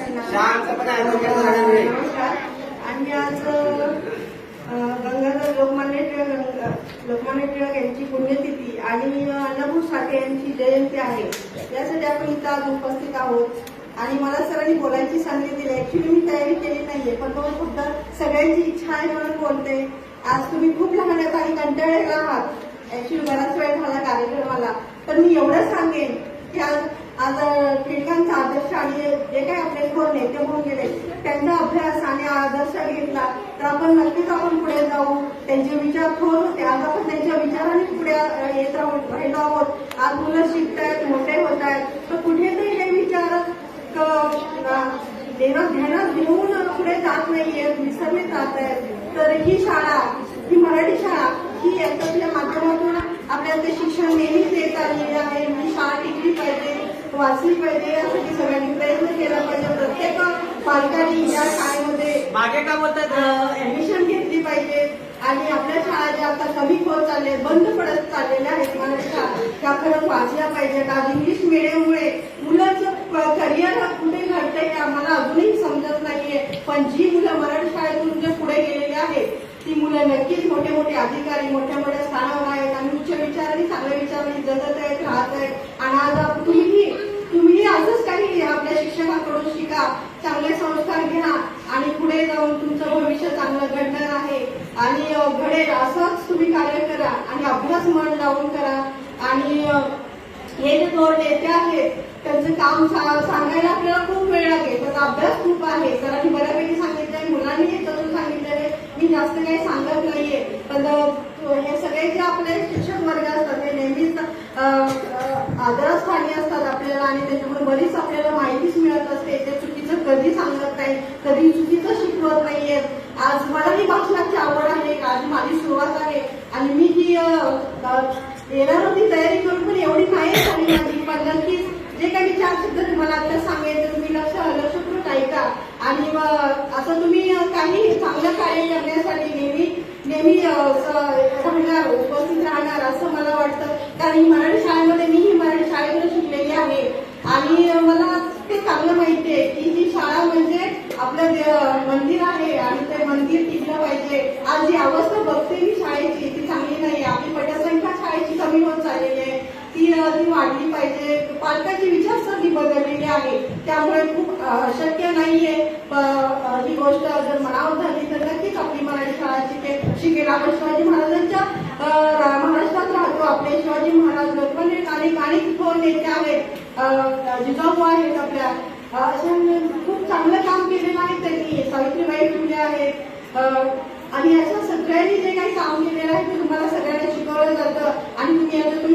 आणि आज गंगाधर लोकमान्य टिळक लोकमान्य टिळक यांची पुण्यतिथी आणि अण्णाभाऊ साठे यांची जयंती आहे. यासाठी आपण इथं आज उपस्थित आहोत. आणि मला सरांनी बोलायची संधी दिली. ऍक्च्युली मी तयारी केली नाहीये पण मग फक्त सगळ्यांची इच्छा आहे म्हणून बोलते. आज तुम्ही खूप लहान आहात आणि कंटाळलेला आहात. ऍक्च्युली बराच वेळ झाला कार्यक्रमाला. तर मी एवढं सांगेन की आज आज टिळकांचा आदर्श आणि जे नेते होऊन गेले? त्यांचा अभ्यास आणि आदर्श घेतला. तर आपण नक्कीच आपण पुढे जाऊ. त्यांचे विचार थोर होते. आज आपण त्यांच्या विचाराने पुढे येत राहू राहिलो आहोत आज मुलं शिकतायत मोठे होत आहेत तर कुठेतरी हे विचार क- ध्यानात घेऊन पुढे जात नाहीये विसरले जात आहेत. तर ही शाळा ही मराठी शाळा ही याच्यातल्या माध्यमातून आपल्याला ते शिक्षण नेहमीच देत आलेले आहे. ही शाळा टिकली पाहिजे वाचली पाहिजे यासाठी सगळ्यांनी प्रयत्न पालकांनी या शाळेमध्ये मागे का बोलतात ऍडमिशन घेतली पाहिजे. आणि आपल्या शाळा ज्या आता कमी होत चालले बंद पडत चाललेल्या आहेत शाळा त्या खरंच वाचल्या पाहिजेत. आज इंग्लिश मिडियममुळे मुलांचं करिअर कुठे घडतंय हे आम्हाला अजूनही समजत नाहीये. पण जी मुलं मराठी शाळेतून जे पुढे गेलेली आहेत ती मुलं नक्कीच मोठे मोठे अधिकारी मोठ्या मोठ्या स्थानावर आहेत. आणि उच्च विचार आणि चांगल्या विचारांनी जगत आहेत राहत आहेत. आणि आज तुम्ही असंच काही आपल्या शिक्षकांकडून शिका चांगले संस्कार घ्या आणि पुढे जाऊन तुमचं भविष्य चांगलं घडणार आहे आणि घडेल असंच तुम्ही कार्य करा आणि अभ्यास मन लावून करा. आणि हे जे दोन नेते आहेत त्यांचं काम सांगायला आपल्याला खूप वेळ लागेल. त्याचा अभ्यास खूप आहे. सरांनी बऱ्यापैकी सांगितलंय मुलांनी त्यातून सांगितलेलं मी जास्त काही सांगत नाहीये. पण हे सगळे जे आपले शिक्षक वर्ग असतात हे नेहमीच अ, आदरस्थानी असतात आपल्याला आणि त्याच्यामुळे बरीच आपल्याला माहितीच मिळत असते. ते चुकीचं कधी सांगत नाही कधी चुकीचं शिकवत नाहीये आज मलाही भाषणाची आवड आज माझी सुरुवात आहे. आणि मी ही येणार होती तयारी करून पण एवढी नाही झाली माझी. पण नक्कीच जे काही चार शब्द तुम्हाला आता सांगेल तुम्ही लक्ष लक्षपूर्वक ऐका. आणि असं तुम्ही काही चांगलं कार्य करण्यासाठी नेहमी नेहमी राहणार उपस्थित राहणार असं मला वाटतं. कारण मराठी शाळेमध्ये मी ही मराठी शाळेमध्ये शिकलेली आहे. आणि मला ते चांगलं माहिती आहे की ही शाळा म्हणजे आपलं दे- मंदिर आहे. आणि ते मंदिर टिकलं आज जी अवस्था बघते मी शाळेची ती चांगली नाही आपली पटसंख्या शाळेची कमी होत चाललेली आहे. ती ती वाढली पाहिजे. पालकाची विचारसरणी बदललेली आहे. त्यामुळे खूप शक्य नाहीये. ही गोष्ट जर मनावर झाली तर नक्कीच आपली मराठी शाळा शिके शिकेल. आपण शिवाजी महाराजांच्या महाराष्ट्रात राहतो. आपले शिवाजी महाराज लोकमान्य आणि अनेक नेते आहेत. जिजाऊ आहेत आपल्या. अशा खूप चांगलं काम केलेलं आहे त्यांनी. सावित्रीबाई फुले आहेत. आणि याच्या सगळ्यांनी जे काही काम केलेलं आहे ते तुम्हाला सगळ्यांना शिकवलं जातं. आणि तुम्ही याच्यातून